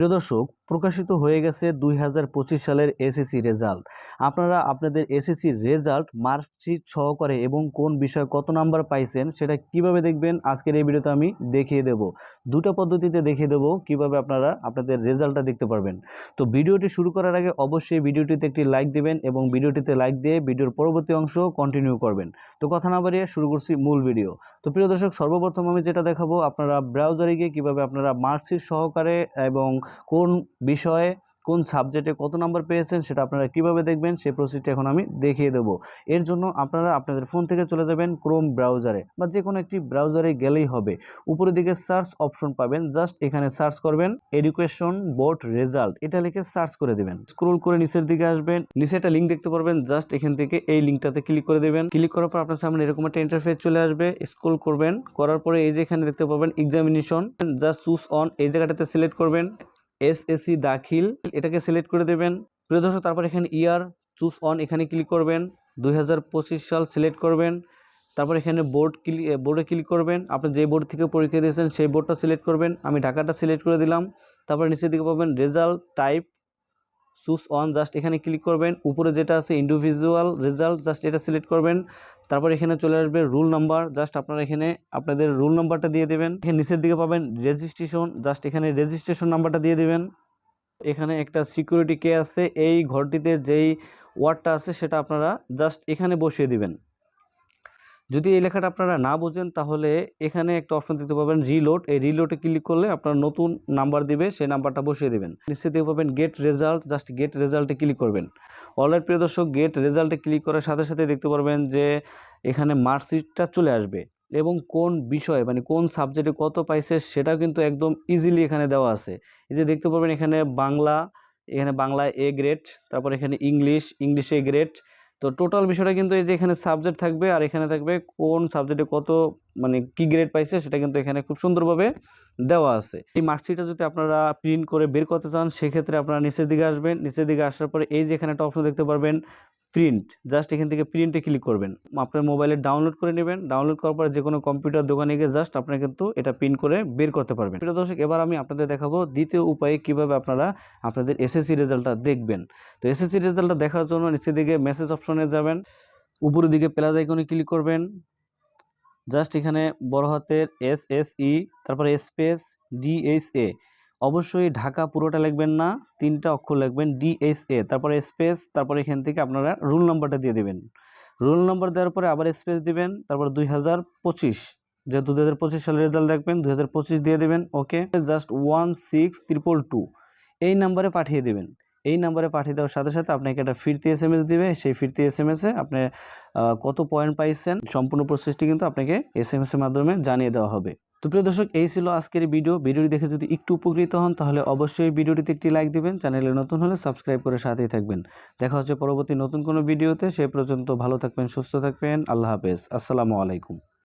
প্রিয় দর্শক প্রকাশিত হয়ে গেছে দুই হাজার পঁচিশ সালের এসএসসি রেজাল্ট। আপনারা আপনাদের এসএসসি রেজাল্ট, মার্কশিট সহকারে এবং কোন বিষয়ে কত নাম্বার পাইছেন সেটা কীভাবে দেখবেন আজকের এই ভিডিওতে আমি দেখিয়ে দেব। দুটো পদ্ধতিতে দেখিয়ে দেব কীভাবে আপনারা আপনাদের রেজাল্টটা দেখতে পারবেন। তো ভিডিওটি শুরু করার আগে অবশ্যই ভিডিওটিতে একটি লাইক দেবেন এবং ভিডিওটিতে লাইক দিয়ে ভিডিওর পরবর্তী অংশ কন্টিনিউ করবেন। তো কথা না বাড়িয়ে শুরু করছি মূল ভিডিও। তো প্রিয় দর্শক, সর্বপ্রথম আমি যেটা দেখাবো, আপনারা ব্রাউজারে গিয়ে কীভাবে আপনারা মার্কশিট সহকারে এবং কোন বিষয়ে কোন সাবজেক্টে কত নাম্বার পেয়েছেন সেটা আপনারা কীভাবে দেখবেন সেই প্রসেসটা এখন আমি দেখিয়ে দেবো। এর জন্য আপনারা আপনাদের ফোন থেকে চলে যাবেন ক্রোম ব্রাউজারে বা যে কোনো একটি ব্রাউজারে গেলেই হবে। উপরের দিকে সার্চ অপশন পাবেন জাস্ট এখানে সার্চ করবেন এডুকেশন বোর্ড রেজাল্ট এটা লিখে সার্চ করে দেবেন। স্ক্রোল করে নিচের দিকে আসবেন, নিচে একটা লিঙ্ক দেখতে পারবেন জাস্ট এখান থেকে এই লিঙ্কটাতে ক্লিক করে দেবেন। ক্লিক করার পর আপনার সামনে এরকম একটা ইন্টারফেস চলে আসবে স্ক্রোল করবেন, করার পরে এই যে এখানে দেখতে পাবেন এক্সামিনেশন জাস্ট চুজ অন এই জায়গাটাতে সিলেক্ট করবেন। এসএসসি দাখিল। এটাকে সিলেক্ট করে দেবেন। প্রিয় দর্শক, তারপর এখানে ইয়ার চুজ অন এখানে ক্লিক করবেন। দুই হাজার পঁচিশ সাল সিলেক্ট করবেন। তারপর এখানে বোর্ড ক্লিক বোর্ডে ক্লিক করবেন। আপনি যে বোর্ড থেকে পরীক্ষা দিয়েছেন, সেই বোর্ডটা সিলেক্ট করবেন। আমি ঢাকাটা সিলেক্ট করে দিলাম। তারপর নিচের দিকে পাবেন result type choose on just এখানে ক্লিক করবেন। উপরে যেটা আছে ইন্ডিভিজুয়াল রেজাল্ট জাস্ট এটা সিলেক্ট করবেন। তারপর এখানে চলে আসবে রুল নাম্বার। জাস্ট আপনারা এখানে আপনাদের রুল নাম্বারটা দিয়ে দেবেন। এখানে নিচের দিকে পাবেন রেজিস্ট্রেশন। জাস্ট এখানে রেজিস্ট্রেশন নাম্বারটা দিয়ে দেবেন। এখানে একটা সিকিউরিটি কে আছে। এই ঘরটিতে যেই ওয়ার্ডটা আছে সেটা আপনারা জাস্ট এখানে বসিয়ে দিবেন। যদি এই লেখাটা আপনারা না বোঝেন, তাহলে এখানে একটা অপশন দিতে পাবেন রিলোড এই রিলোডে ক্লিক করলে আপনার নতুন নাম্বার দিবে, সেই নাম্বারটা বসিয়ে দেবেন। নিশ্চিত পাবেন গেট রেজাল্ট জাস্ট গেট রেজাল্টে ক্লিক করবেন। অলরাইট প্রিয় দর্শক গেট রেজাল্টে ক্লিক করার সাথে সাথে দেখতে পারবেন যে এখানে মার্কশিটটা চলে আসবে এবং কোন বিষয় মানে কোন সাবজেক্টে কত পাইছে সেটাও কিন্তু একদম ইজিলি এখানে দেওয়া আছে। এই যে দেখতে পারবেন এখানে বাংলা, এখানে বাংলায় এ গ্রেড তারপর এখানে ইংলিশ ইংলিশে গ্রেড তো টোটাল বিষয়টা কিন্তু এই যে এখানে সাবজেক্ট থাকবে আর এখানে থাকবে কোন সাবজেক্টে কত মানে কি গ্রেড পাইছে সেটা কিন্তু এখানে খুব সুন্দরভাবে দেওয়া আছে। এই মার্কশিটটা যদি আপনারা প্রিন্ট করে বের করতে চান, সেক্ষেত্রে আপনারা নিচের দিকে আসবেন। নিচের দিকে আসার পরে এই যে এখানে একটা অপশন দেখতে পারবেন প্রিন্ট জাস্ট এখান থেকে প্রিন্টে ক্লিক করবেন। আপনার মোবাইলে ডাউনলোড করে নেবেন। ডাউনলোড করার পরে যে কোনো কম্পিউটার দোকানে গিয়ে জাস্ট আপনারা কিন্তু এটা প্রিন্ট করে বের করতে পারবেন। প্রিয় দর্শক, এবার আমি আপনাদের দেখাবো দ্বিতীয় উপায়ে কীভাবে আপনারা আপনাদের এসএসসি রেজাল্টটা দেখবেন। তো এসএসসি রেজাল্টটা দেখার জন্য নিচের দিকে মেসেজ অপশনে যাবেন। উপরের দিকে প্লাস আইকনে ক্লিক করবেন। জাস্ট এখানে বড় হাতের এস এস ই তারপরে স্পেস ডিএইচএ অবশ্যই ঢাকা পুরোটা লিখবেন না, তিনটা অক্ষর লিখবেন ডিএসএ তারপরে স্পেস তারপরে এখান থেকে আপনারা রুল নাম্বারটা দিয়ে দেবেন। রুল নাম্বার দেওয়ার পরে আবার স্পেস দিবেন, তারপর দুই হাজার পঁচিশ, যেহেতু দু হাজার পঁচিশ সালের রেজাল্ট দেখবেন, দুই হাজার পঁচিশ দিয়ে দেবেন okay just one six triple two এই নাম্বারে পাঠিয়ে দেবেন। এই নাম্বারে পাঠিয়ে দেওয়ার সাথে সাথে আপনাকে একটা ফিরতি এস এম এস দিবে, সেই ফিরতি এস এম এসে আপনি কত পয়েন্ট পাইছেন, সম্পূর্ণ প্রসেসটি কিন্তু আপনাকে এস এম এস এর মাধ্যমে জানিয়ে দেওয়া হবে। তো প্রিয় দর্শক, এই ছিল আজকের ভিডিও। ভিডিওটি দেখে যদি একটু উপকৃত হন, তাহলে অবশ্যই ভিডিওটিতে একটি লাইক দিবেন, চ্যানেলে নতুন হলে সাবস্ক্রাইব করে সাথেই থাকবেন। দেখা হচ্ছে পরবর্তী নতুন কোনো ভিডিওতে, সে পর্যন্ত ভালো থাকবেন, সুস্থ থাকবেন। আল্লাহ হাফেজ। আসসালামু আলাইকুম।